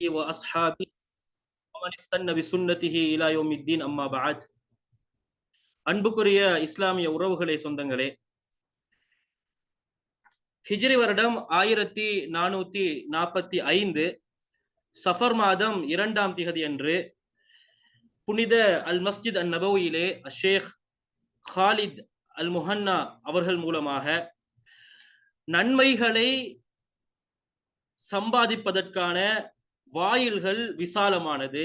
وأصحابه ومن استنى بسنته إلى يوم الدين أما بعد அன்புக்குரிய இஸ்லாமிய உறவுகளே சொந்தங்களே ஹிஜ்ரி வருடம் ஆயிரத்தி நானூத்தி நாற்பத்தி ஐந்து சஃபர் மாதம் இரண்டாம் திகதி அன்று புனித அல் மஸ்ஜித் அல் நபவியிலே ஷேக் ஹாலித் அல் முஹன்னா அவர்கள் மூலமாக நன்மைகளை சம்பாதிப்பதற்கான வாயில்கள் விசாலமானது.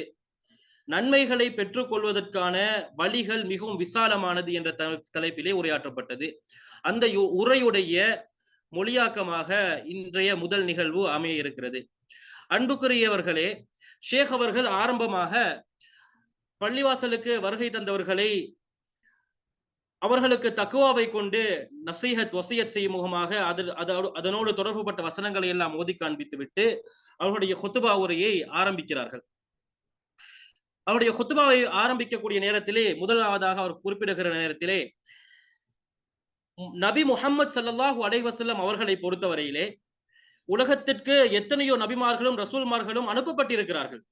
நன்மைகளை பெற்றுக்கொள்வதற்கான வழிகள் மிகவும் விசாலமானது என்ற தலைப்பிலே உரையாற்றப்பட்டது. அந்த உரையுடைய மொழியாக்கமாக இன்றைய முதல் நிகழ்வு அமைய இருக்கிறது அன்புக்குரியவர்களே ஷேக் அவர்கள் ஆரம்பமாக பள்ளிவாசலுக்கு வருகை தந்தவர்களை அவர்களுக்கு தக்குவாவை கொண்டு நசீஹத் வசியத் செய்யும் முகமாக அது அதனோடு தொடர்புபட்ட வசனங்களை எல்லாம் ஓதி காண்பித்து விட்டு அவர்களுடைய ஹொத்துபா உரையை ஆரம்பிக்கிறார்கள். அவருடைய ஹொத்துபாவை ஆரம்பிக்கக்கூடிய நேரத்திலே முதலாவதாக அவர் குறிப்பிடுகிற நேரத்திலே நபி முகமது சல்லாஹூ அலைவசல்லம் அவர்களை பொறுத்தவரையிலே உலகத்திற்கு எத்தனையோ நபிமார்களும் ரசூல்மார்களும் அனுப்பப்பட்டிருக்கிறார்கள்.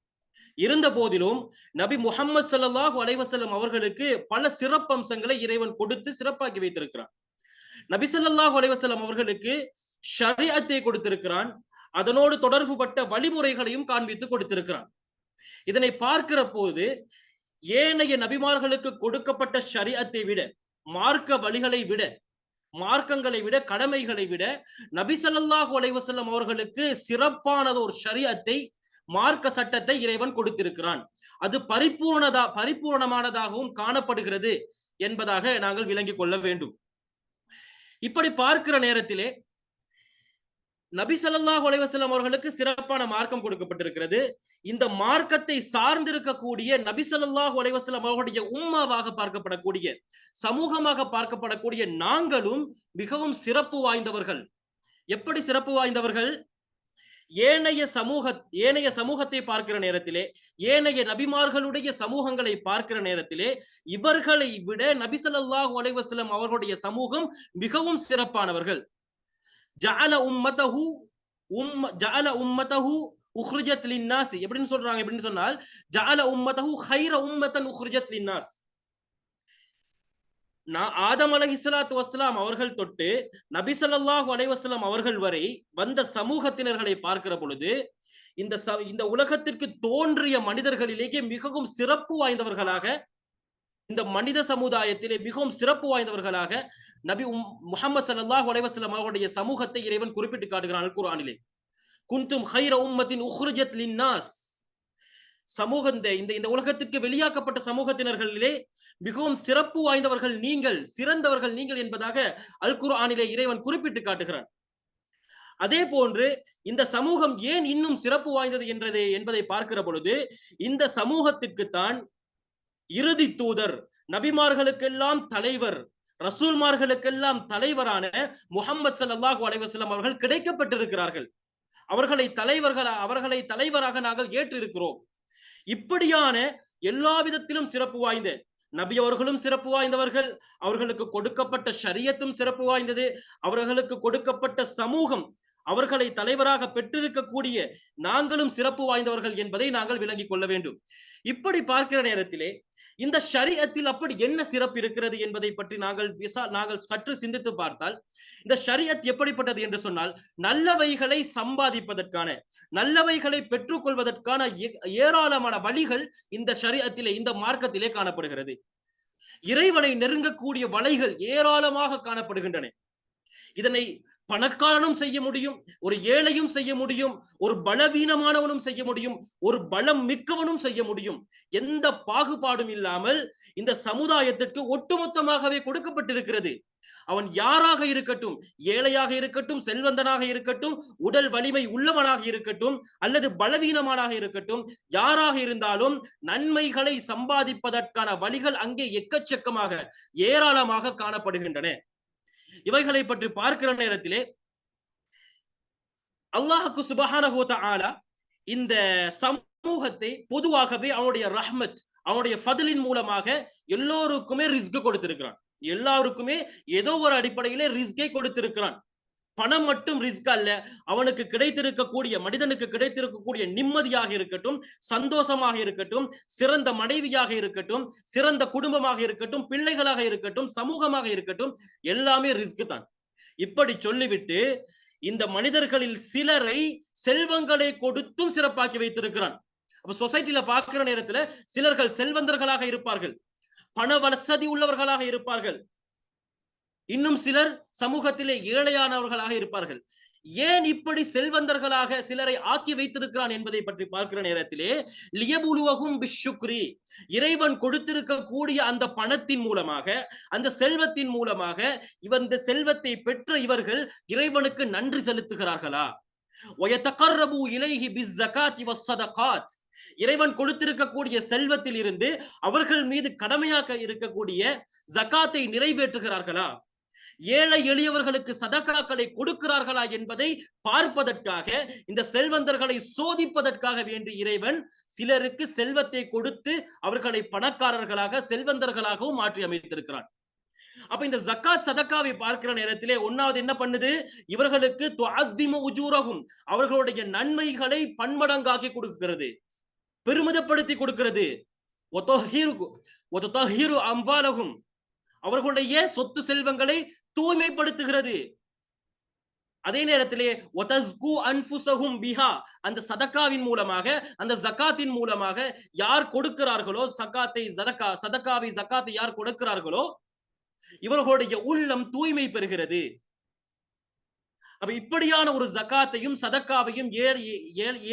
இருந்த போதிலும் நபி முகமது சல்லாஹூ அலைவசல்லம் அவர்களுக்கு பல சிறப்பம்சங்களை இறைவன் கொடுத்து சிறப்பாக்கி வைத்திருக்கிறான். நபி சல்லாஹூ அலைவசல்லம் அவர்களுக்கு ஷரியத்தை கொடுத்திருக்கிறான். அதனோடு தொடர்புபட்ட வழிமுறைகளையும் காண்பித்து கொடுத்திருக்கிறான். இதனை பார்க்கிற போது ஏனைய நபிமார்களுக்கு கொடுக்கப்பட்ட ஷரியத்தை விட மார்க்க வழிகளை விட மார்க்கங்களை விட கடமைகளை விட நபி சல்லாஹூ அலைவசல்லம் அவர்களுக்கு சிறப்பானது ஒரு ஷரியத்தை மார்க்க சட்டத்தை இறைவன் கொடுத்திருக்கிறான். அது பரிபூர்ணதா பரிபூர்ணமானதாகவும் காணப்படுகிறது என்பதாக நாங்கள் விளங்கிக் கொள்ள வேண்டும். இப்படி பார்க்கிற நேரத்திலே நபி சல்லாஹ் அலைவசல்லம் அவர்களுக்கு சிறப்பான மார்க்கம் கொடுக்கப்பட்டிருக்கிறது. இந்த மார்க்கத்தை சார்ந்திருக்கக்கூடிய நபி சல்லாஹ் அலைவசல்லம் அவர்களுடைய உம்மாவாக பார்க்கப்படக்கூடிய சமூகமாக பார்க்கப்படக்கூடிய நாங்களும் மிகவும் சிறப்பு வாய்ந்தவர்கள். எப்படி சிறப்பு வாய்ந்தவர்கள்? ஏனைய சமூக ஏனைய சமூகத்தை பார்க்கிற நேரத்திலே ஏனைய நபிமார்களுடைய சமூகங்களை பார்க்கிற நேரத்திலே இவர்களை விட நபிசல்லாஹ் அலைவசலம் அவர்களுடைய சமூகம் மிகவும் சிறப்பானவர்கள். ஜால உம்மதஹு உம் ஜால உம்மதஹு உஹ்ரிஜத் லின்னாஸ். எப்படின்னு சொல்றாங்க? எப்படின்னு சொன்னால் ஜால உம்மதஹு ஹைர உம்மத்தன் உஹ்ரிஜத் லின்னாஸ். நான் ஆதம் அலஹி சலாத்து வஸ்லாம் அவர்கள் தொட்டு நபி அலைவாஸ்லாம் அவர்கள் வரை வந்த சமூகத்தினர்களை பார்க்கிற பொழுது இந்த இந்த உலகத்திற்கு தோன்றிய மனிதர்களிலேயே மிகவும் சிறப்பு வாய்ந்தவர்களாக இந்த மனித சமுதாயத்திலே மிகவும் சிறப்பு வாய்ந்தவர்களாக நபி முகமது சல்லாஹ் அலைவாஸ்லாம் அவருடைய சமூகத்தை இறைவன் குறிப்பிட்டு காட்டுகிறான் அல் குரானிலே குந்தும் ஹைர உம்மத்தின் உஹ்ருஜத் லின்னாஸ் சமூக இந்த இந்த உலகத்திற்கு வெளியாக்கப்பட்ட சமூகத்தினர்களிலே மிகவும் சிறப்பு வாய்ந்தவர்கள் நீங்கள் சிறந்தவர்கள் நீங்கள் என்பதாக அல் குர்ஆனிலே இறைவன் குறிப்பிட்டு காட்டுகிறான். அதே போன்று இந்த சமூகம் ஏன் இன்னும் சிறப்பு வாய்ந்தது என்றது என்பதை பார்க்கிற பொழுது இந்த சமூகத்திற்குத்தான் இறுதி தூதர் நபிமார்களுக்கெல்லாம் தலைவர் ரசூல்மார்களுக்கெல்லாம் தலைவரான முகமது சல்லாஹூ அலைவாஸ்லாம் அவர்கள் கிடைக்கப்பட்டிருக்கிறார்கள். அவர்களை தலைவர்கள் அவர்களை தலைவராக நாங்கள் ஏற்றிருக்கிறோம். இப்படியான எல்லா விதத்திலும் சிறப்பு வாய்ந்த நபி அவர்களும் சிறப்பு வாய்ந்தவர்கள். அவர்களுக்கு கொடுக்கப்பட்ட ஷரியத்தும் சிறப்பு வாய்ந்தது. அவர்களுக்கு கொடுக்கப்பட்ட சமூகம் அவர்களை தலைவராக பெற்றிருக்கக்கூடிய நாங்களும் சிறப்பு வாய்ந்தவர்கள் என்பதை நாங்கள் விளங்கிக் கொள்ள வேண்டும். இப்படி பார்க்கிற நேரத்திலே இந்த ஷரியத்தில் அப்படி என்ன சிறப்பு இருக்கிறது என்பதை பற்றி நாங்கள் விசா நாங்கள் சற்று சிந்தித்து பார்த்தால் இந்த ஷரியத் எப்படிப்பட்டது என்று சொன்னால் நல்லவைகளை சம்பாதிப்பதற்கான நல்லவைகளை பெற்றுக்கொள்வதற்கான ஏராளமான வழிகள் இந்த ஷரியத்திலே இந்த மார்க்கத்திலே காணப்படுகிறது. இறைவனை நெருங்கக்கூடிய வலைகள் ஏராளமாக காணப்படுகின்றன. இதனை பணக்காரனும் செய்ய முடியும் ஒரு ஏழையும் செய்ய முடியும் ஒரு பலவீனமானவனும் செய்ய முடியும் ஒரு பலம் மிக்கவனும் செய்ய முடியும். எந்த பாகுபாடும் இல்லாமல் இந்த சமுதாயத்திற்கு ஒட்டுமொத்தமாகவே கொடுக்கப்பட்டிருக்கிறது. அவன் யாராக இருக்கட்டும் ஏழையாக இருக்கட்டும் செல்வந்தனாக இருக்கட்டும் உடல் வலிமை உள்ளவனாக இருக்கட்டும் அல்லது பலவீனமானாக இருக்கட்டும் யாராக இருந்தாலும் நன்மைகளை சம்பாதிப்பதற்கான வழிகள் அங்கே எக்கச்சக்கமாக ஏராளமாக காணப்படுகின்றன. இவைகளை பற்றி பார்க்கிற நேரத்திலே அல்லாஹுக்கு சுபஹானஹூத்த ஆலா இந்த சமூகத்தை பொதுவாகவே அவனுடைய ரஹ்மத் அவனுடைய ஃபதலின் மூலமாக எல்லோருக்குமே ரிஸ்க் கொடுத்திருக்கிறான். எல்லாருக்குமே ஏதோ ஒரு அடிப்படையிலே ரிஸ்கை கொடுத்திருக்கிறான். பணம் மட்டும் ரிஸ்க் அல்ல அவனுக்கு கிடைத்திருக்கக்கூடிய மனிதனுக்கு கிடைத்திருக்கக்கூடிய நிம்மதியாக இருக்கட்டும் சந்தோஷமாக இருக்கட்டும் சிறந்த மனைவியாக இருக்கட்டும் சிறந்த குடும்பமாக இருக்கட்டும் பிள்ளைகளாக இருக்கட்டும் சமூகமாக இருக்கட்டும் எல்லாமே ரிஸ்க் தான். இப்படி சொல்லிவிட்டு இந்த மனிதர்களில் சிலரை செல்வங்களை கொடுத்தும் சிறப்பாக்கி வைத்திருக்கிறான். அப்ப சொசைட்டில பார்க்கிற நேரத்துல சிலர்கள் செல்வந்தர்களாக இருப்பார்கள். பண வசதி உள்ளவர்களாக இருப்பார்கள். இன்னும் சிலர் சமூகத்திலே ஏழையானவர்களாக இருப்பார்கள். ஏன் இப்படி செல்வந்தர்களாக சிலரை ஆக்கி வைத்திருக்கிறான் என்பதை பற்றி பார்க்கிற நேரத்திலே லியபுலுவகும் பிஷுக்ரி இறைவன் கொடுத்திருக்கக்கூடிய அந்த பணத்தின் மூலமாக அந்த செல்வத்தின் மூலமாக இவன் இந்த செல்வத்தை பெற்ற இவர்கள் இறைவனுக்கு நன்றி செலுத்துகிறார்களா? ஒயத்தகர்ரபு இலைஹி பிஸ்ஸகாத்தி வஸ்ஸதகாத். இறைவன் கொடுத்திருக்கக்கூடிய செல்வத்தில் இருந்து அவர்கள் மீது கடமையாக இருக்கக்கூடிய ஜகாத்தை நிறைவேற்றுகிறார்களா? ஏழை எளியவர்களுக்கு சதகாக்களை கொடுக்கிறார்களா என்பதை பார்ப்பதற்காக இந்த செல்வந்தர்களை சோதிப்பதற்காக வேண்டி இறைவன் சிலருக்கு செல்வத்தை கொடுத்து அவர்களை பணக்காரர்களாக செல்வந்தர்களாகவும் மாற்றி அமைத்திருக்கிறான். அப்ப இந்த ஜக்காத் சதக்காவை பார்க்கிற நேரத்திலே ஒன்னாவது என்ன பண்ணுது? இவர்களுக்கு உஜூரகும் அவர்களுடைய நன்மைகளை பன்மடங்காக்கி கொடுக்கிறது. பெருமிதப்படுத்தி கொடுக்கிறது. ஒத்தொஹீரு அவர்களுடைய சொத்து செல்வங்களை தூய்மைப்படுத்துகிறது. அதே நேரத்திலே ஒதஸ்கு அன்புசகும் பிஹா அந்த சதக்காவின் மூலமாக அந்த ஜக்காத்தின் மூலமாக யார் கொடுக்கிறார்களோ சக்காத்தை சதக்கா சதக்காவை ஜக்காத்தை யார் கொடுக்கிறார்களோ இவர்களுடைய உள்ளம் தூய்மை பெறுகிறது. அப்ப இப்படியான ஒரு ஜக்காத்தையும் சதக்காவையும் ஏழை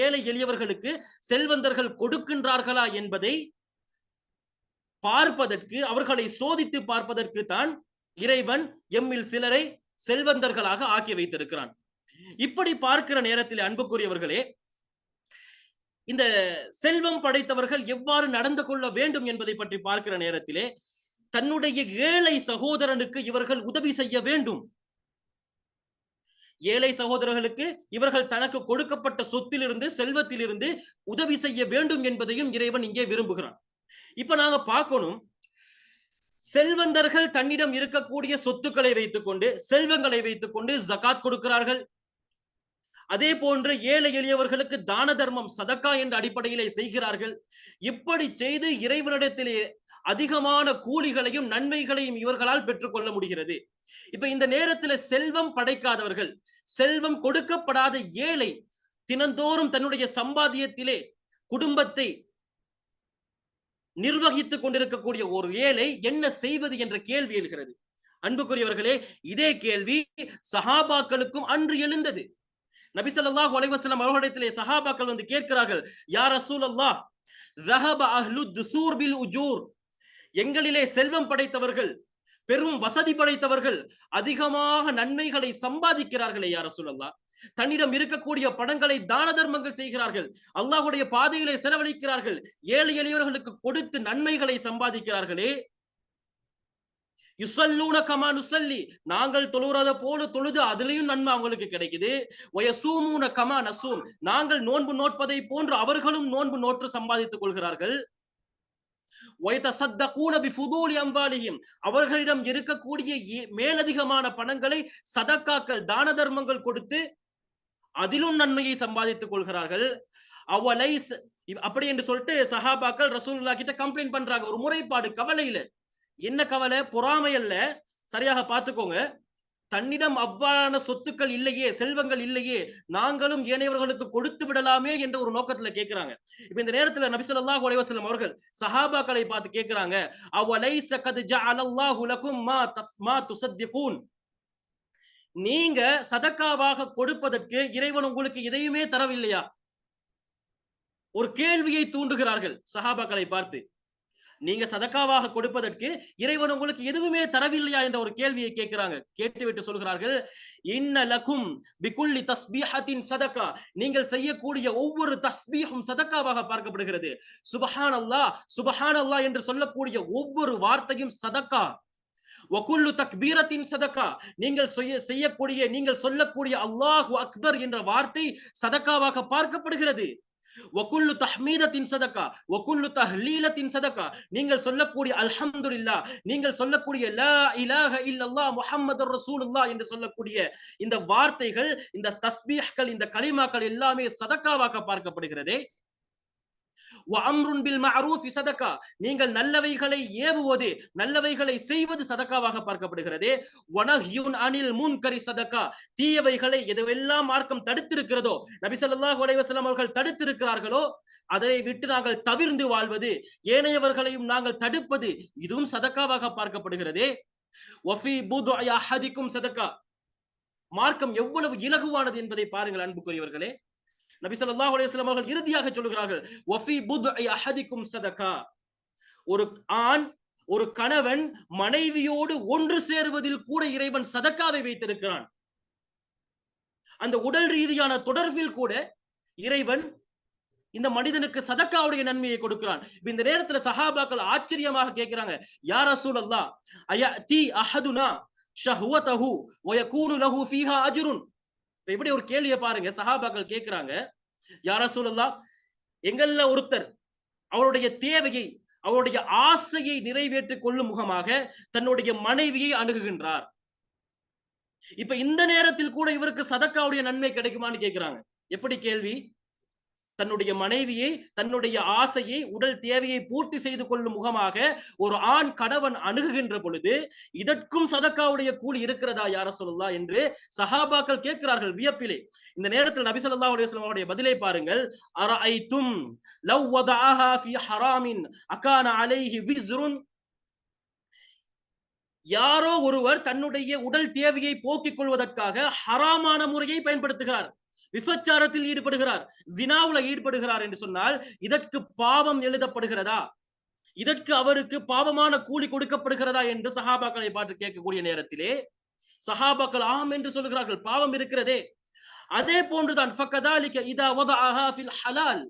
ஏழை எளியவர்களுக்கு செல்வந்தர்கள் கொடுக்கின்றார்களா என்பதை பார்ப்பதற்கு அவர்களை சோதித்து பார்ப்பதற்கு தான் இறைவன் எம்மில் சிலரை செல்வந்தர்களாக ஆக்கி வைத்திருக்கிறான். இப்படி பார்க்கிற நேரத்தில் அன்புக்குரியவர்களே இந்த செல்வம் படைத்தவர்கள் எவ்வாறு நடந்து கொள்ள வேண்டும் என்பதை பற்றி பார்க்கிற நேரத்திலே தன்னுடைய ஏழை சகோதரனுக்கு இவர்கள் உதவி செய்ய வேண்டும். ஏழை சகோதரர்களுக்கு இவர்கள் தனக்கு கொடுக்கப்பட்ட சொத்திலிருந்து செல்வத்திலிருந்து உதவி செய்ய வேண்டும் என்பதையும் இறைவன் இங்கே விரும்புகிறான். இப்ப நாங்க பார்க்கணும். செல்வந்தர்கள் தன்னிடம் இருக்கக்கூடிய சொத்துக்களை வைத்துக்கொண்டு செல்வங்களை வைத்துக்கொண்டு ஜகாத் கொடுக்கிறார்கள். அதே போன்று ஏழை எளியவர்களுக்கு தான தர்மம் சதக்கா என்ற அடிப்படையிலே செய்கிறார்கள். இப்படி செய்து இறைவனிடத்திலே அதிகமான கூலிகளையும் நன்மைகளையும் இவர்களால் பெற்றுக்கொள்ள முடிகிறது. இப்ப இந்த நேரத்துல செல்வம் படைக்காதவர்கள் செல்வம் கொடுக்கப்படாத ஏழை தினந்தோறும் தன்னுடைய சம்பாத்தியத்திலே குடும்பத்தை நிர்வகித்துக் கொண்டிருக்கக்கூடிய ஒரு ஏழை என்ன செய்வது என்ற கேள்வி எழுகிறது. அன்புக்குரியவர்களே இதே கேள்வி சஹாபாக்களுக்கும் அன்று எழுந்தது. நபிசல்லாஹ் அலைவாஸ்லாம் அவர்களிடத்திலே சஹாபாக்கள் வந்து கேட்கிறார்கள் யார் அசூல் அல்லாஹ் எங்களிலே செல்வம் படைத்தவர்கள் பெரும் வசதி படைத்தவர்கள் அதிகமாக நன்மைகளை சம்பாதிக்கிறார்களே யார் அசூல் அல்லாஹ் தன்னிடம் இருக்கக்கூடிய படங்களை தான தர்மங்கள் செய்கிறார்கள். அல்லாஹுடைய பாதையிலே செலவழிக்கிறார்கள். ஏழை எளியவர்களுக்கு கொடுத்து நன்மைகளை சம்பாதிக்கிறார்களே. யுசல்லூன கமா நுசல்லி நாங்கள் தொழுறத போல தொழுது அதுலயும் நன்மை அவங்களுக்கு கிடைக்குது. வயசூமூன கமா நசூம். நாங்கள் நோன்பு நோட்பதை போன்று அவர்களும் நோன்பு நோற்று சம்பாதித்துக் கொள்கிறார்கள். அவர்களிடம் இருக்கக்கூடிய மேலதிகமான பணங்களை சதக்காக்கள் தான தர்மங்கள் கொடுத்து அதிலும் நன்மையை சம்பாதித்துக் கொள்கிறார்கள். அவலை அப்படி என்று சொல்லிட்டு சஹாபாக்கள் ரசூல்லா கிட்ட கம்ப்ளைண்ட் பண்றாங்க. ஒரு முறைப்பாடு கவலையில. என்ன கவலை? பொறாமை அல்ல. சரியாக பார்த்துக்கோங்க. தன்னிடம் அவ்வாறான சொத்துக்கள் இல்லையே செல்வங்கள் இல்லையே நாங்களும் ஏனையவர்களுக்கு கொடுத்து விடலாமே என்ற ஒரு நோக்கத்துல கேட்கிறாங்க இப்ப இந்த நேரத்துல நபிசல்லா ஸல்லல்லாஹு அவர்கள் சஹாபாக்களை பார்த்து கேட்கிறாங்க அவலைஸ கத் ஜஅலல்லாஹு லகும் மா தஸ் மா துசத்திகூன் நீங்க சதக்காவாக கொடுப்பதற்கு இறைவன் உங்களுக்கு எதையுமே தரவில்லையா? ஒரு கேள்வியை தூண்டுகிறார்கள் சஹாபாக்களை பார்த்து. நீங்க சதக்காவாக கொடுப்பதற்கு இறைவன் உங்களுக்கு எதுவுமே தரவில்லையா என்ற ஒரு கேள்வியை கேட்கிறாங்க. கேட்டுவிட்டு சொல்கிறார்கள் இன்ன லகும் பிகுல்லி தஸ்பீஹத்தின் சதக்கா. நீங்கள் செய்யக்கூடிய ஒவ்வொரு தஸ்பீஹும் சதக்காவாக பார்க்கப்படுகிறது. சுபஹான் அல்லாஹ் சுபஹான் அல்லாஹ் என்று சொல்லக்கூடிய ஒவ்வொரு வார்த்தையும் சதக்கா. வகுல்லு தக்பீரத்தின் சதக்கா நீங்கள் செய்ய செய்யக்கூடிய நீங்கள் சொல்லக்கூடிய அல்லாஹு அக்பர் என்ற வார்த்தை சதக்காவாக பார்க்கப்படுகிறது. வகுல்லு தஹ்மீதத்தின் சதக்கா வகுல்லு தஹ்லீலத்தின் சதக்கா நீங்கள் சொல்லக்கூடிய அல்ஹம்துலில்லா நீங்கள் சொல்லக்கூடிய லா இலாஹ இல்லல்லா முஹம்மது ரசூலுல்லா என்று சொல்லக்கூடிய இந்த வார்த்தைகள் இந்த தஸ்பீஹ்கள் இந்த கலிமாக்கள் எல்லாமே சதக்காவாக பார்க்கப்படுகிறதே. பில் மஅரூஃப் சதக்கா நீங்கள் நல்லவைகளை ஏவுவது நல்லவைகளை செய்வது சதக்காவாக பார்க்கப்படுகிறது. வனஹ்யுன் அனில் முன்கரி சதக்கா தீயவைகளை எதுவெல்லாம் மார்க்கம் தடுத்திருக்கிறதோ நபி ஸல்லல்லாஹு அலைஹி வஸல்லம் அவர்கள் தடுத்திருக்கிறார்களோ அதை விட்டு நாங்கள் தவிர்ந்து வாழ்வது ஏனையவர்களையும் நாங்கள் தடுப்பது இதுவும் சதக்காவாக பார்க்கப்படுகிறது. வஃபி பூது அஹதிக்கும் சதக்கா மார்க்கம் எவ்வளவு இலகுவானது என்பதை பாருங்கள் அன்புக்குரியவர்களே. நபி ஸல்லல்லாஹு அலைஹி அவர்கள் இறுதியாக சொல்கிறார்கள் வஃபி புத் அஹதிக்கும் சதகா. ஒரு ஆண் ஒரு கணவன் மனைவியோடு ஒன்று சேருவதில் கூட இறைவன் சதக்காவை வைத்திருக்கிறான். அந்த உடல் ரீதியான தொடர்பில் கூட இறைவன் இந்த மனிதனுக்கு சதக்காவுடைய நன்மையை கொடுக்கிறான். இந்த நேரத்துல சஹாபாக்கள் ஆச்சரியமாக கேட்கிறாங்க யார் அசூல் அல்லா அயா தி அஹதுனா ஷஹ்வதஹு வயகூனு லஹு ஃபீஹா அஜ்ருன்? இப்ப இப்படி ஒரு கேள்வியை பாருங்க சஹாபாக்கள் கேட்கிறாங்க யார சொல்லலாம் எங்கள்ல ஒருத்தர் அவருடைய தேவையை அவருடைய ஆசையை நிறைவேற்றிக் கொள்ளும் முகமாக தன்னுடைய மனைவியை அணுகுகின்றார். இப்ப இந்த நேரத்தில் கூட இவருக்கு சதக்காவுடைய நன்மை கிடைக்குமான்னு கேட்கிறாங்க எப்படி கேள்வி? தன்னுடைய மனைவியை தன்னுடைய ஆசையை உடல் தேவையை பூர்த்தி செய்து கொள்ளும் முகமாக ஒரு ஆண் கணவன் அணுகுகின்ற பொழுது இதற்கும் சதக்காவுடைய கூலி இருக்கிறதா யார சொல்லலா என்று சஹாபாக்கள் கேட்கிறார்கள் வியப்பிலே. இந்த நேரத்தில் நபி ஸல்லல்லாஹு பதிலை பாருங்கள். அரஐத்தும் லவ் வதஅஹா ஃபி ஹராமின் அகான அலைஹி விஸ்ருன். யாரோ ஒருவர் தன்னுடைய உடல் தேவையை போக்கிக் கொள்வதற்காக ஹராமான முறையை பயன்படுத்துகிறார். விபச்சாரத்தில் ஈடுபடுகிறார். ஜினாவுல ஈடுபடுகிறார் என்று சொன்னால் இதற்கு பாவம் எழுதப்படுகிறதா? இதற்கு அவருக்கு பாவமான கூலி கொடுக்கப்படுகிறதா என்று சஹாபாக்களை பார்த்து கேட்கக்கூடிய நேரத்திலே சஹாபாக்கள் ஆம் என்று சொல்கிறார்கள் பாவம் இருக்கிறதே. அதே போன்றுதான் ஃபக்கதாலிக இதா வதஅஹா ஃபில் ஹலால்.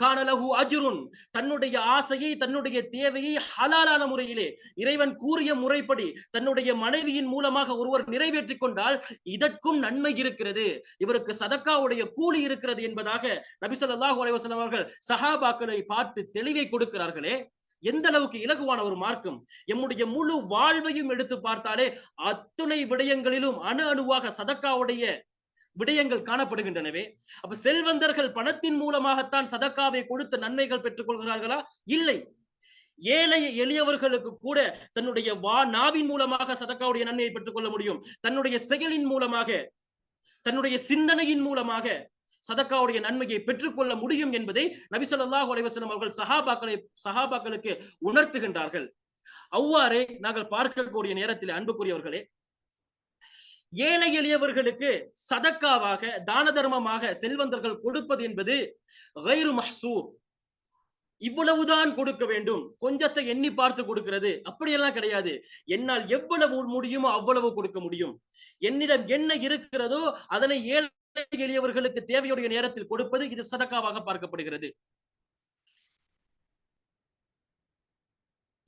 கான லஹு அஜ்ருன். தன்னுடைய ஆசையை தன்னுடைய தேவையை ஹலாலான முறையிலே இறைவன் கூறிய முறைப்படி தன்னுடைய மனைவியின் மூலமாக ஒருவர் நிறைவேற்றிக் கொண்டால் இதற்கும் நன்மை இருக்கிறது. இவருக்கு சதக்காவுடைய கூலி இருக்கிறது என்பதாக நபி ஸல்லல்லாஹு அலைஹி வஸல்லம் அவர்கள் சஹாபாக்களை பார்த்து தெளிவை கொடுக்கிறார்களே. எந்த அளவுக்கு இலகுவான ஒரு மார்க்கம். எம்முடைய முழு வாழ்வையும் எடுத்து பார்த்தாலே அத்துணை விடயங்களிலும் அணு அணுவாக சதக்காவுடைய விடயங்கள் காணப்படுகின்றனவே. அப்ப செல்வந்தர்கள் பணத்தின் மூலமாகத்தான் சதக்காவை கொடுத்து நன்மைகள் பெற்றுக் கொள்கிறார்களா இல்லை. ஏழை எளியவர்களுக்கு கூட தன்னுடைய வா நாவின் மூலமாக சதக்காவுடைய நன்மையை பெற்றுக் கொள்ள முடியும். தன்னுடைய செயலின் மூலமாக தன்னுடைய சிந்தனையின் மூலமாக சதக்காவுடைய நன்மையை பெற்றுக்கொள்ள முடியும் என்பதை நபிசல்லாஹு அலைவசனம் அவர்கள் சஹாபாக்களை சஹாபாக்களுக்கு உணர்த்துகின்றார்கள். அவ்வாறே நாங்கள் பார்க்கக்கூடிய நேரத்தில் அன்புக்குரியவர்களே ஏழை எளியவர்களுக்கு சதக்காவாக தான தர்மமாக செல்வந்தர்கள் கொடுப்பது என்பது கைரு மஹசூர். இவ்வளவுதான் கொடுக்க வேண்டும். கொஞ்சத்தை எண்ணி பார்த்து கொடுக்கிறது. அப்படியெல்லாம் கிடையாது. என்னால் எவ்வளவு முடியுமோ அவ்வளவு கொடுக்க முடியும். என்னிடம் என்ன இருக்கிறதோ அதனை ஏழை எளியவர்களுக்கு தேவையுடைய நேரத்தில் கொடுப்பது இது சதக்காவாக பார்க்கப்படுகிறது.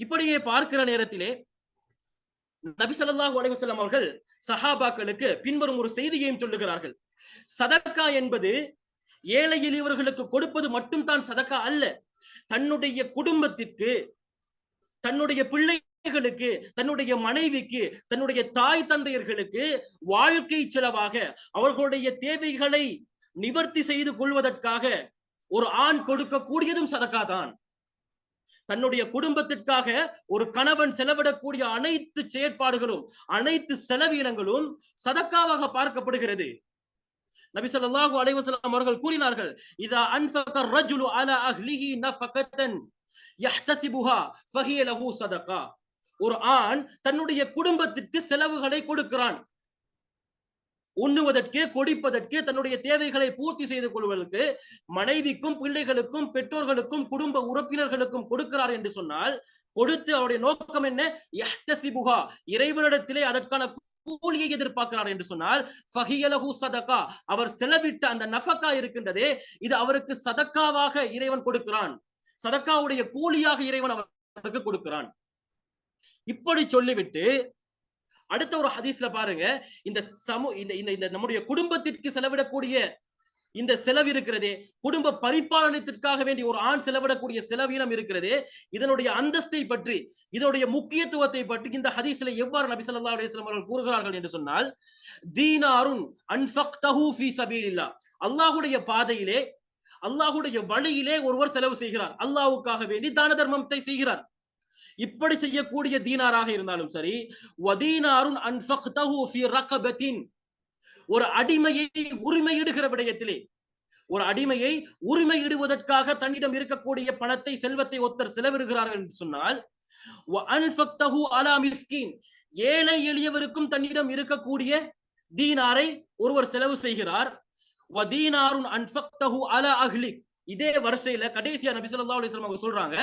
இப்படியே பார்க்கிற நேரத்திலே நபி ஸல்லல்லாஹு அவர்கள் சஹாபாக்களுக்கு பின்வரும் ஒரு செய்தியையும் சொல்லுகிறார்கள். சதக்கா என்பது ஏழை எளியவர்களுக்கு கொடுப்பது மட்டும் தான் சதக்கா அல்ல. தன்னுடைய குடும்பத்திற்கு தன்னுடைய பிள்ளைகளுக்கு தன்னுடைய மனைவிக்கு தன்னுடைய தாய் தந்தையர்களுக்கு வாழ்க்கை செலவாக அவர்களுடைய தேவைகளை நிவர்த்தி செய்து கொள்வதற்காக ஒரு ஆண் கொடுக்கக்கூடியதும் சதக்கா தான். தன்னுடைய குடும்பத்திற்காக ஒரு கணவன் செலவிடக்கூடிய அனைத்து செயற்பாடுகளும் அனைத்து செலவீனங்களும் சதக்காவாக பார்க்கப்படுகிறது. நபி சொல்லாஹு அலைவசலாம் அவர்கள் கூறினார்கள் இதா அன்பக ரஜுலு அலா அஹ்லிஹி நஃபகத்தன் ஒரு ஆண் தன்னுடைய குடும்பத்திற்கு செலவுகளை கொடுக்கிறான். உண்ணுவதற்கு கொடிப்பதற்கு தன்னுடைய தேவைகளை பூர்த்தி செய்து கொள்வதற்கு மனைவிக்கும் பிள்ளைகளுக்கும் பெற்றோர்களுக்கும் குடும்ப உறுப்பினர்களுக்கும் கொடுக்கிறார் என்று சொன்னால் கொடுத்து அவருடைய நோக்கம் என்ன? இறைவனிடத்திலே அதற்கான கூலியை எதிர்பார்க்கிறார் என்று சொன்னால் ஃபஹியலஹு சதகா அவர் செலவிட்ட அந்த நஃபக்கா இருக்கின்றதே இது அவருக்கு சதக்காவாக இறைவன் கொடுக்கிறான். சதக்காவுடைய கூலியாக இறைவன் அவருக்கு கொடுக்கிறான். இப்படி சொல்லிவிட்டு அடுத்த ஒரு ஹதீஸ்ல பாருங்க. இந்த சமு இந்த இந்த இந்த நம்முடைய குடும்பத்திற்கு செலவிடக்கூடிய இந்த செலவு இருக்கிறதே குடும்ப பரிபாலனத்திற்காக வேண்டிய ஒரு ஆண் செலவிடக்கூடிய செலவீனம் இருக்கிறதே இதனுடைய அந்தஸ்தை பற்றி இதனுடைய முக்கியத்துவத்தை பற்றி இந்த ஹதீஸ்ல எவ்வாறு நபி சொல்லா அலைஹி அவர்கள் கூறுகிறார்கள் என்று சொன்னால் தீனாருன் அன்ஃபக்தஹு ஃபீ சபீலில்லாஹ். அல்லாஹுடைய பாதையிலே அல்லாஹுடைய வழியிலே ஒருவர் செலவு செய்கிறார். அல்லாஹுக்காக வேண்டி தான தர்மத்தை செய்கிறார். இப்படி செய்யக்கூடிய தீனாராக இருந்தாலும் சரி வதீனாருன் அன்ஃபக்தஹு ஃபீ ரகபத்தின் ஒரு அடிமையை உரிமையிடுகிற விடயத்திலே ஒரு அடிமையை உரிமையிடுவதற்காக தன்னிடம் இருக்கக்கூடிய பணத்தை செல்வத்தை ஒருத்தர் செலவிடுகிறார்கள் என்று சொன்னால் அலா ஏழை எளியவருக்கும் தன்னிடம் இருக்கக்கூடிய தீனாரை ஒருவர் செலவு செய்கிறார். இதே வரிசையில கடைசியா நபி ஸல்லல்லாஹு அவங்க சொல்றாங்க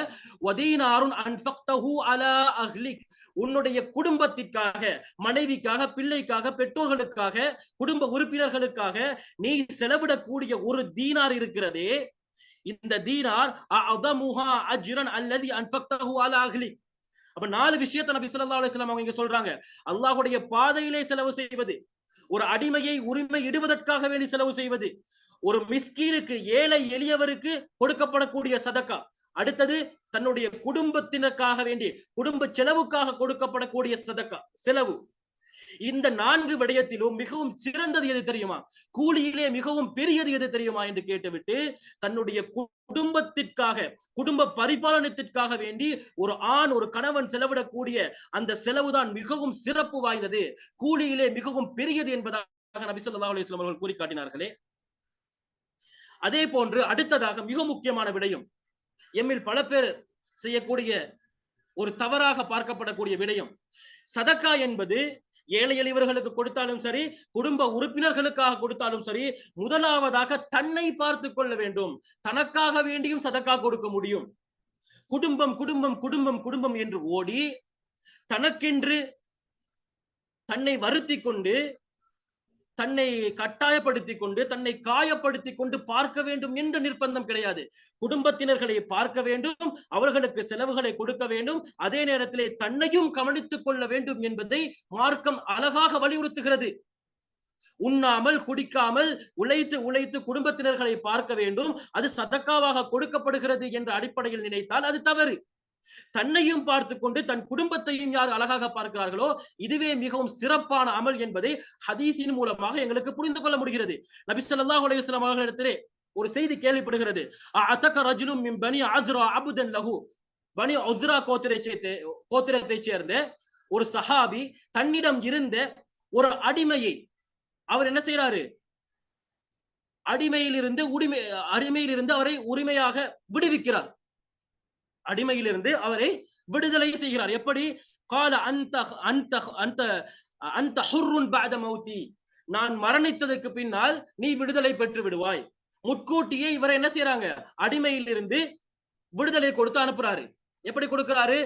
வதீனாருன் அன்ஃபக்தஹு அலா அஹ்லிக். உன்னுடைய குடும்பத்திற்காக மனைவிக்காக பிள்ளைக்காக பெற்றோர்களுக்காக குடும்ப உறுப்பினர்களுக்காக நீ செலவிடக்கூடிய ஒரு தீனார் இருக்கிறதே இந்த தீனார் அதமுஹா அஜ்ரன் அல்லதி அன்ஃபக்தஹு அலா அஹ்லிக். அப்ப நாலு விஷயத்தை நபி சொல்லா அலிஸ்லாம் அவங்க இங்க சொல்றாங்க. அல்லாஹ்வுடைய பாதையிலே செலவு செய்வது ஒரு அடிமையை உரிமை இடுவதற்காக வேண்டி செலவு செய்வது ஒரு மிஸ்கீனுக்கு ஏழை எளியவருக்கு கொடுக்கப்படக்கூடிய சதக்கா. அடுத்தது தன்னுடைய குடும்பத்தினருக்காக வேண்டி குடும்ப செலவுக்காக கொடுக்கப்படக்கூடிய சதக்கா செலவு. இந்த நான்கு விடயத்திலும் மிகவும் சிறந்தது எது தெரியுமா? கூலியிலே மிகவும் பெரியது எது தெரியுமா என்று கேட்டுவிட்டு தன்னுடைய குடும்பத்திற்காக குடும்ப பரிபாலனத்திற்காக வேண்டி ஒரு ஆண் ஒரு கணவன் செலவிடக்கூடிய அந்த செலவுதான் மிகவும் சிறப்பு வாய்ந்தது. கூலியிலே மிகவும் பெரியது என்பதாக நபி சொல்லா அலைஹி அவர்கள் கூறி காட்டினார்களே அதே போன்று அடுத்ததாக மிக முக்கியமான விடயம். எம்மில் பல பேர் செய்யக்கூடிய ஒரு தவறாக பார்க்கப்படக்கூடிய விடயம். சதக்கா என்பது ஏழை எளியவர்களுக்கு கொடுத்தாலும் சரி குடும்ப உறுப்பினர்களுக்காக கொடுத்தாலும் சரி முதலாவதாக தன்னை பார்த்து கொள்ள வேண்டும். தனக்காக வேண்டியும் சதக்கா கொடுக்க முடியும். குடும்பம் குடும்பம் குடும்பம் குடும்பம் என்று ஓடி தனக்கென்று தன்னை வருத்தி கொண்டு தன்னை கட்டாயப்படுத்தி கொண்டு தன்னை காயப்படுத்தி கொண்டு பார்க்க வேண்டும் என்ற நிர்பந்தம் கிடையாது. குடும்பத்தினர்களை பார்க்க வேண்டும் அவர்களுக்கு செலவுகளை கொடுக்க வேண்டும் அதே நேரத்திலே தன்னையும் கவனித்துக் கொள்ள வேண்டும் என்பதை மார்க்கம் அழகாக வலியுறுத்துகிறது. உண்ணாமல் குடிக்காமல் உழைத்து உழைத்து குடும்பத்தினர்களை பார்க்க வேண்டும் அது சதக்காவாக கொடுக்கப்படுகிறது என்ற அடிப்படையில் நினைத்தால் அது தவறு. தன்னையும் பார்த்து கொண்டு தன் குடும்பத்தையும் யார் அழகாக பார்க்கிறார்களோ இதுவே மிகவும் சிறப்பான அமல் என்பதை ஹதீஸின் மூலமாக எங்களுக்கு புரிந்து கொள்ள முடிகிறது. நபி ஸல்லல்லாஹு அலைஹி அவர்களிடத்திலே ஒரு செய்தி கேள்விப்படுகிறது. அத்தக்க ரஜுலும் பனி அஸ்ரா அபுதன் லஹு. பனி ஒஸ்ரா கோத்திரத்தை கோத்திரத்தை சேர்ந்த ஒரு சஹாபி தன்னிடம் இருந்த ஒரு அடிமையை அவர் என்ன செய்யறாரு அடிமையிலிருந்து உரிமை அடிமையிலிருந்து அவரை உரிமையாக விடுவிக்கிறார். அடிமையிலிருந்து அவரை விடுதலை செய்கிறார். எப்படி? கால அந்த அந்த அந்த அந்த ஹுர்ருன் பாத மௌத்தி. நான் மரணித்ததற்கு பின்னால் நீ விடுதலை பெற்று விடுவாய். முட்கூட்டியே இவரை என்ன செய்யறாங்க அடிமையிலிருந்து விடுதலை கொடுத்து அனுப்புறாரு. எப்படி கொடுக்கிறாரு?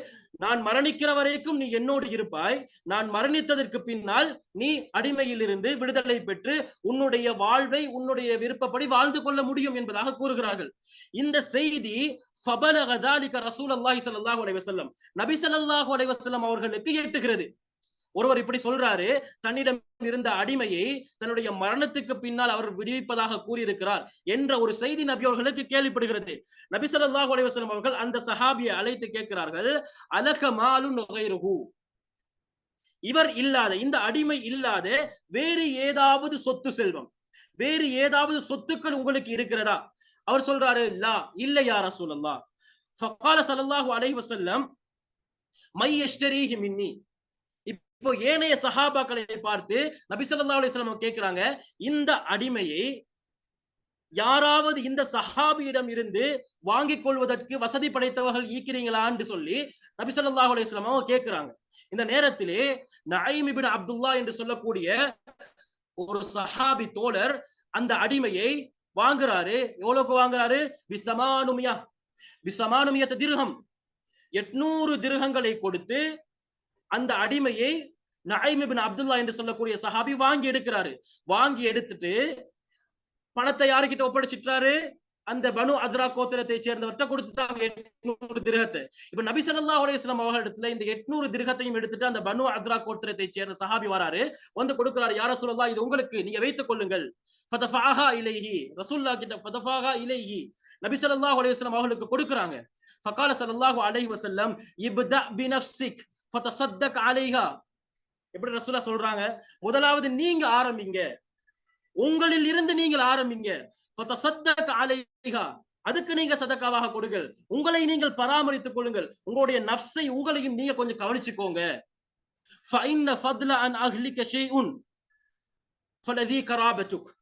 நான் மரணிக்கிற வரைக்கும் நீ என்னோடு இருப்பாய். நான் மரணித்ததற்கு பின்னால் நீ அடிமையிலிருந்து விடுதலை பெற்று உன்னுடைய வாழ்வை உன்னுடைய விருப்பப்படி வாழ்ந்து கொள்ள முடியும் என்பதாக கூறுகிறார்கள். இந்த செய்தி ஃபபலகதாலிக ரசூல் அல்லாஹி சல்லாஹூ அலைவசல்லம் நபி சல்லாஹூ அலைவசல்லம் அவர்களுக்கு எட்டுகிறது. ஒருவர் இப்படி சொல்றாரு தன்னிடம் இருந்த அடிமையை தன்னுடைய மரணத்துக்கு பின்னால் அவர் விடுவிப்பதாக கூறியிருக்கிறார் என்ற ஒரு செய்தி நபி அவர்களுக்கு கேள்விப்படுகிறது. நபி சொல்லாஹ் அலைஹி அவர்கள் அந்த சஹாபியை அழைத்து கேட்கிறார்கள் அலக மாலு நுகைருகு இவர் இல்லாத இந்த அடிமை இல்லாத வேறு ஏதாவது சொத்து செல்வம் வேறு ஏதாவது சொத்துக்கள் உங்களுக்கு இருக்கிறதா? அவர் சொல்றாரு லா இல்ல யார சொல்லலாம் ஃபகால ஸல்லல்லாஹு அலைஹி மை யஷ்தரீஹி மின்னி. இப்போ ஏனைய சஹாபாக்களை பார்த்து நபிசல்லா அலிஸ்லாம் கேட்கிறாங்க இந்த அடிமையை யாராவது இந்த சஹாபியிடம் இருந்து வாங்கிக் கொள்வதற்கு வசதி படைத்தவர்கள் ஈக்கிறீங்களான்னு சொல்லி நபி ஸல்லல்லாஹு கேட்கிறாங்க. இந்த நேரத்திலே நயீம் அப்துல்லா என்று சொல்லக்கூடிய ஒரு சஹாபி தோழர் அந்த அடிமையை வாங்குறாரு. எவ்வளவுக்கு வாங்குறாரு? விசமானுமியா விசமானுமியத்த திருகம் எட்நூறு திருகங்களை கொடுத்து அந்த அடிமையை நயீம் அப்துல்லா என்று சொல்லக்கூடிய சஹாபி வாங்கி எடுக்கிறாரு. வாங்கி எடுத்துட்டு பணத்தை யாருக்கிட்ட ஒப்படைச்சிட்டாரு? அந்த பனு அத்ரா கோத்திரத்தை சேர்ந்தவர்கிட்ட கொடுத்துட்டாங்க எட்நூறு திருகத்தை. இப்ப நபி ஸல்லல்லாஹு அலைஹி அவர்களிடத்துல இந்த எட்நூறு திருகத்தையும் எடுத்துட்டு அந்த பனு அத்ரா கோத்திரத்தை சேர்ந்த சஹாபி வராரு. வந்து கொடுக்கிறாரு யார சொல்லலாம் இது உங்களுக்கு நீங்க வைத்துக் கொள்ளுங்கள். ஃபதஃபாஹா இலைஹி. ரசூல்லா கிட்ட ஃபதஃபாஹா இலைஹி. நபி ஸல்லல்லாஹு அலைஹி அவர்களுக்கு கொடுக்கறாங்க. ஃபகால சல்லாஹு அலைஹி வசல்லம் இப்தா பினப்சிக் அலைஹா. எப்படி ரசூலா சொல்றாங்க? முதலாவது நீங்க ஆரம்பிங்க. உங்களில் இருந்து நீங்கள் ஆரம்பிங்க. அலைஹா. அதுக்கு நீங்க சதக்காவாக கொடுங்கள். உங்களை நீங்கள் பராமரித்துக் கொள்ளுங்கள். உங்களுடைய நப்சை உங்களையும் நீங்க கொஞ்சம் கவனிச்சுக்கோங்க. ஃபைன்ன ஃபத்ல அன் அஹ்லிக ஷேஉன். ஃபலதி கராபத்துக்.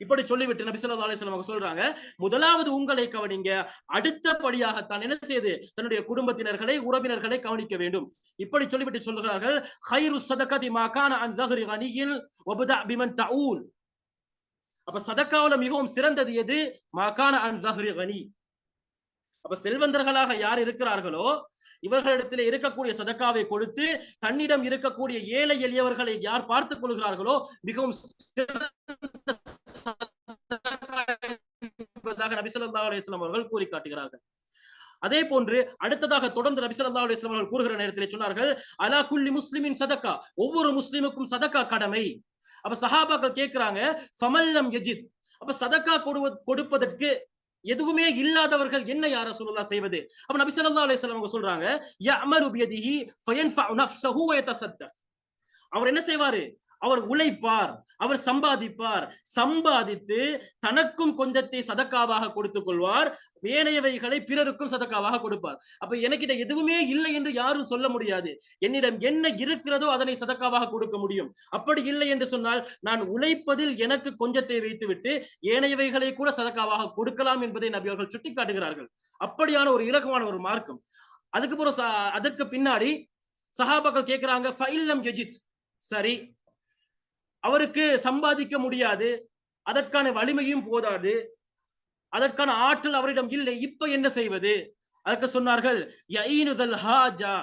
இப்படி சொல்லிவிட்டு நபிசல்லா அலிஸ்லாம் அவங்க சொல்றாங்க முதலாவது உங்களை கவனிங்க அடுத்தபடியாகத்தான் என்ன செய்து தன்னுடைய குடும்பத்தினர்களை உறவினர்களை கவனிக்க வேண்டும். இப்படி சொல்லிவிட்டு சொல்கிறார்கள் ஹைரு சதகதி மாகான அன் தஹரி அணியில் ஒபதா பிமன் தவுல் அப்ப சதக்காவில மிகவும் சிறந்தது எது? மாகான அன் தஹரி கனி. அப்ப செல்வந்தர்களாக யார் இருக்கிறார்களோ இவர்களிடத்தில் இருக்கக்கூடிய சதக்காவை கொடுத்து தன்னிடம் இருக்கக்கூடிய ஏழை எளியவர்களை யார் பார்த்துக் கொள்கிறார்களோ மிகவும் சிறந்த என்பதாக அவர்கள் கூறி காட்டுகிறார்கள் அதே போன்று அடுத்ததாக தொடர்ந்து நபி ஸல்லல்லாஹு அவர்கள் கூறுகிற நேரத்தில் சொன்னார்கள் அலா குல்லி முஸ்லிமின் சதக்கா. ஒவ்வொரு முஸ்லிமுக்கும் சதக்கா கடமை. அப்ப சஹாபாக்கள் கேட்கிறாங்க ஃபமல்லம் எஜித் அப்ப சதக்கா கொடுவ கொடுப்பதற்கு எதுவுமே இல்லாதவர்கள் என்ன யார சொல்லலாம் செய்வது? அப்ப நபி ஸல்லல்லாஹு அலைஹி அவங்க சொல்றாங்க அவர் என்ன செய்வாரு? அவர் உழைப்பார் அவர் சம்பாதிப்பார். சம்பாதித்து தனக்கும் கொஞ்சத்தை சதக்காவாக கொடுத்துக் கொள்வார். ஏனையவைகளை பிறருக்கும் சதக்காவாக கொடுப்பார். அப்ப எனக்கிட்ட எதுவுமே இல்லை என்று யாரும் சொல்ல முடியாது. என்னிடம் என்ன இருக்கிறதோ அதனை சதக்காவாக கொடுக்க முடியும். அப்படி இல்லை என்று சொன்னால் நான் உழைப்பதில் எனக்கு கொஞ்சத்தை வைத்துவிட்டு ஏனையவைகளை கூட சதக்காவாக கொடுக்கலாம் என்பதை நபி அவர்கள் சுட்டிக்காட்டுகிறார்கள். அப்படியான ஒரு இலகுவான ஒரு மார்க்கம். அதுக்கு அதற்கு பின்னாடி சஹாபாக்கள் கேட்கிறாங்க சரி அவருக்கு சம்பாதிக்க முடியாது. அதற்கான வலிமையும் போதாது. அதற்கான ஆற்றல் அவரிடம் இல்லை. இப்ப என்ன செய்வது? அதற்கு சொன்னார்கள் ஹாஜா.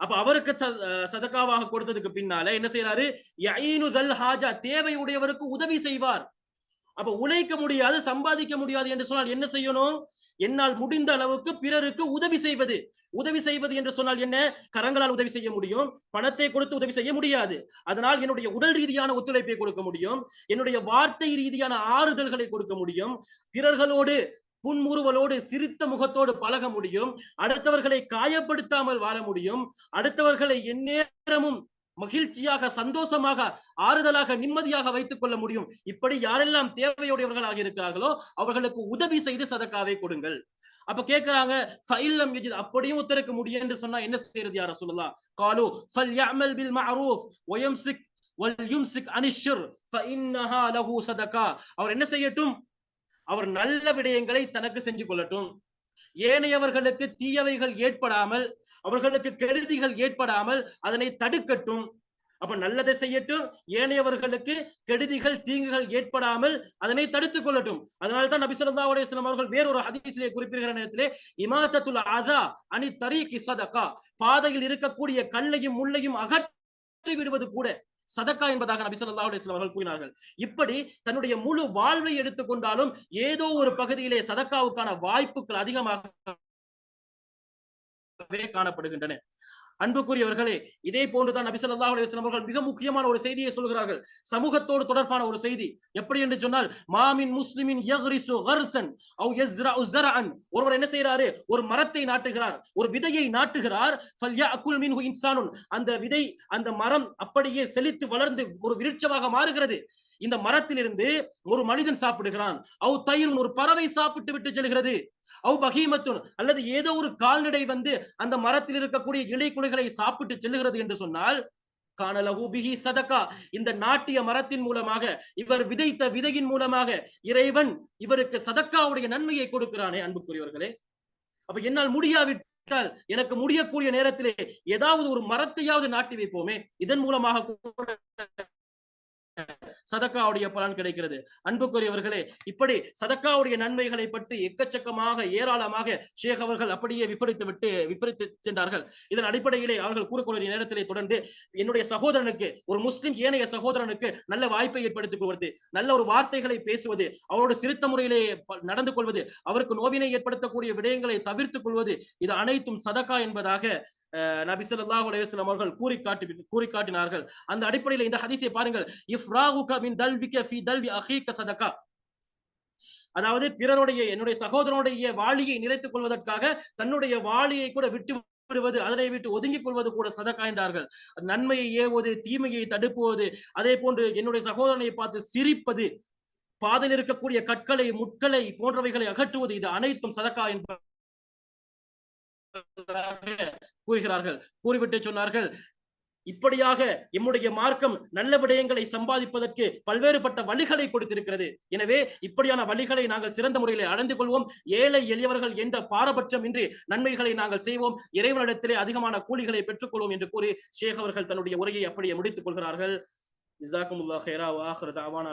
அப்ப அவருக்கு சதக்காவாக கொடுத்ததுக்கு பின்னால என்ன செய்யறாரு யைனுதல் ஹாஜா. தேவை உடையவருக்கு உதவி செய்வார். அப்ப உழைக்க முடியாது சம்பாதிக்க முடியாது என்று சொன்னால் என்ன செய்யணும்? என்னால் முடிந்த அளவுக்கு பிறருக்கு உதவி செய்வது. உதவி செய்வது என்று சொன்னால் என்ன? கரங்களால் உதவி செய்ய முடியும் பணத்தை கொடுத்து உதவி செய்ய முடியாது. அதனால் என்னுடைய உடல் ரீதியான ஒத்துழைப்பை கொடுக்க முடியும் என்னுடைய வார்த்தை ரீதியான ஆறுதல்களை கொடுக்க முடியும் பிறர்களோடு புன்முறுவலோடு சிரித்த முகத்தோடு பழக முடியும் அடுத்தவர்களை காயப்படுத்தாமல் வாழ முடியும் அடுத்தவர்களை எந்நேரமும் மகிழ்ச்சியாக சந்தோஷமாக ஆறுதலாக நிம்மதியாக வைத்துக் கொள்ள முடியும். இப்படி யாரெல்லாம் தேவையுடையவர்களாக இருக்கிறார்களோ அவர்களுக்கு உதவி செய்து சதக்காவை கொடுங்கள். அப்ப கேக்குறாங்க ஃபைல்லம் யஜித் அப்படியும் உத்தரக்க முடியும் என்று சொன்னா என்ன செய்யறது யார சொல்லலாம் காலு ஃபல்யஅமல் பில் மஅரூஃப் வயம்சிக் வல்யும்சிக் அனிஷர் ஃபஇன்னஹா லஹு சதகா. அவர் என்ன செய்யட்டும்? அவர் நல்ல விடயங்களை தனக்கு செஞ்சு கொள்ளட்டும். ஏனையவர்களுக்கு தீயவைகள் ஏற்படாமல் அவர்களுக்கு கெடுதிகள் ஏற்படாமல் அதனை தடுக்கட்டும். அப்ப நல்லதை செய்யட்டும் ஏனையவர்களுக்கு கெடுதிகள் தீங்குகள் ஏற்படாமல் அதனை தடுத்துக் கொள்ளட்டும். அதனால தான் நபி ஸல்லல்லாஹு அவர்கள் வேறொரு ஹதீஸிலே குறிப்பிடுகிற நேரத்திலே இமாத்தத்துல் அதா அனி தரீகி சதகா பாதையில் இருக்கக்கூடிய கல்லையும் முள்ளையும் அகற்றி விடுவது கூட சதக்கா என்பதாக நபி ஸல்லல்லாஹு அவர்கள் கூறினார்கள். இப்படி தன்னுடைய முழு வாழ்வை எடுத்துக்கொண்டாலும் ஏதோ ஒரு பகுதியிலே சதக்காவுக்கான வாய்ப்புகள் அதிகமாக காணப்படுகின்றன. அன்புக்குரியவர்களே இதே போன்றுதான் நபி ஸல்லல்லாஹு அவர்கள் மிக முக்கியமான ஒரு செய்தியை சொல்கிறார்கள். சமூகத்தோடு தொடர்பான ஒரு செய்தி. எப்படி என்று சொன்னால் மாமின் முஸ்லிமின் ஒருவர் என்ன செய்யறாரு ஒரு மரத்தை நாட்டுகிறார். ஒரு விதையை நாட்டுகிறார். ஃபல்யஅகுல் மின்ஹு இன்சானுன். அந்த விதை அந்த மரம் அப்படியே செழித்து வளர்ந்து ஒரு விருட்சமாக மாறுகிறது. இந்த மரத்திலிருந்து ஒரு மனிதன் சாப்பிடுகிறான். அவ் தயிர் ஒரு பறவை சாப்பிட்டு விட்டு செல்கிறது. அவ் பகீமத்துன் அல்லது ஏதோ ஒரு கால்நடை வந்து அந்த மரத்தில் இருக்கக்கூடிய இலை குலைகளை சாப்பிட்டு செல்லுகிறது என்று சொன்னால் காணலஹு சதக்கா இந்த நாட்டிய மரத்தின் மூலமாக இவர் விதைத்த விதையின் மூலமாக இறைவன் இவருக்கு சதக்காவுடைய நன்மையை கொடுக்கிறானே அன்புக்குரியவர்களே. அப்ப என்னால் முடியாவிட்டால் எனக்கு முடியக்கூடிய நேரத்திலே ஏதாவது ஒரு மரத்தையாவது நாட்டி வைப்போமே. இதன் மூலமாக கூட சதக்காவுடைய பலன் கிடைக்கிறது. அன்புக்குரியவர்களே இப்படி சதக்காவுடைய நன்மைகளை பற்றி எக்கச்சக்கமாக ஏராளமாக ஷேக் அவர்கள் அப்படியே விபரித்து விட்டு விபரித்து சென்றார்கள். இதன் அடிப்படையிலே அவர்கள் கூறக்கூடிய நேரத்திலே தொடர்ந்து என்னுடைய சகோதரனுக்கு ஒரு முஸ்லிம் ஏனைய சகோதரனுக்கு நல்ல வாய்ப்பை ஏற்படுத்திக் கொள்வது நல்ல ஒரு வார்த்தைகளை பேசுவது அவரோட சிறுத்த முறையிலே நடந்து கொள்வது அவருக்கு நோவினை ஏற்படுத்தக்கூடிய விடயங்களை தவிர்த்துக் கொள்வது இது அனைத்தும் சதக்கா என்பதாக அஹ், நபி அவர்கள் கூறி காட்டி கூறி காட்டினார்கள். அந்த அடிப்படையில் இந்த ஹதீஸை பாருங்கள். இஃப்ராகுக மின் தல்விக ஃபி தல்வி அஹீக சதகா. அதாவது பிறருடைய என்னுடைய சகோதரனுடைய வாளியை நிறைத்துக் கொள்வதற்காக தன்னுடைய வாளியை கூட விட்டு விடுவது அதனை விட்டு ஒதுங்கிக் கொள்வது கூட சதக்கா என்றார்கள். நன்மையை ஏவுவது தீமையை தடுப்புவது அதே போன்று என்னுடைய சகோதரனை பார்த்து சிரிப்பது பாதையில் இருக்கக்கூடிய கற்களை முட்களை போன்றவைகளை அகற்றுவது இது அனைத்தும் சதக்கா என்பது கூறுகிறார்கள் கூறிவிட்டு சொன்னார்கள். இப்படியாக எம்முடைய மார்க்கம் நல்ல விடயங்களை சம்பாதிப்பதற்கு பல்வேறுபட்ட வழிகளை கொடுத்திருக்கிறது. எனவே இப்படியான வழிகளை நாங்கள் சிறந்த முறையில் அடைந்து கொள்வோம். ஏழை எளியவர்கள் என்ற பாரபட்சம் இன்றி நன்மைகளை நாங்கள் செய்வோம். இறைவனிடத்திலே அதிகமான கூலிகளை பெற்றுக்கொள்வோம் என்று கூறி ஷேக் அவர்கள் தன்னுடைய உரையை அப்படியே முடித்துக் கொள்கிறார்கள். ஜிசாக்குமுல்லா வாஹர் தாவான்